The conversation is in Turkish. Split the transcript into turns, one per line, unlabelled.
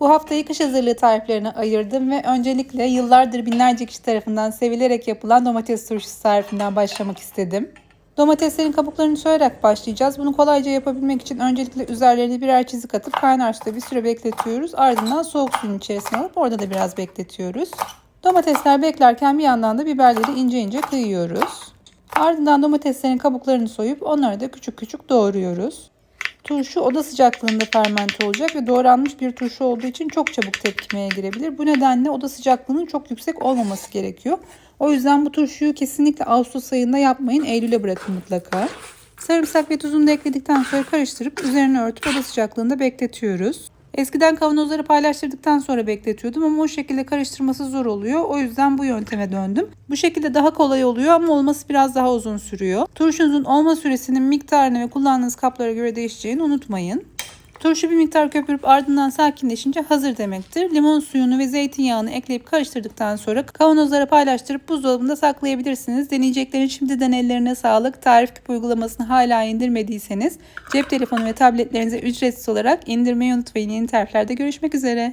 Bu haftayı kış hazırlığı tariflerine ayırdım ve öncelikle yıllardır binlerce kişi tarafından sevilerek yapılan domates turşusu tarifinden başlamak istedim. Domateslerin kabuklarını soyarak başlayacağız. Bunu kolayca yapabilmek için öncelikle üzerlerine birer çizik atıp kaynar suda bir süre bekletiyoruz. Ardından soğuk suyun içerisine alıp orada da biraz bekletiyoruz. Domatesler beklerken bir yandan da biberleri ince ince kıyıyoruz. Ardından domateslerin kabuklarını soyup onları da küçük küçük doğruyoruz. Turşu oda sıcaklığında fermente olacak ve doğranmış bir turşu olduğu için çok çabuk tepkimeye girebilir. Bu nedenle oda sıcaklığının çok yüksek olmaması gerekiyor. O yüzden bu turşuyu kesinlikle Ağustos ayında yapmayın. Eylül'e bırakın mutlaka. Sarımsak ve tuzunu da ekledikten sonra karıştırıp üzerine örtüp oda sıcaklığında bekletiyoruz. Eskiden kavanozları paylaştırdıktan sonra bekletiyordum ama o şekilde karıştırması zor oluyor. O yüzden bu yönteme döndüm. Bu şekilde daha kolay oluyor ama olması biraz daha uzun sürüyor. Turşunuzun olma süresinin miktarını ve kullandığınız kaplara göre değişeceğini unutmayın. Turşu bir miktar köpürüp ardından sakinleşince hazır demektir. Limon suyunu ve zeytinyağını ekleyip karıştırdıktan sonra kavanozlara paylaştırıp buzdolabında saklayabilirsiniz. Deneyeceklerin şimdiden ellerine sağlık. Tarif küp uygulamasını hala indirmediyseniz cep telefonu ve tabletlerinize ücretsiz olarak indirmeyi unutmayın. Yeni tariflerde görüşmek üzere.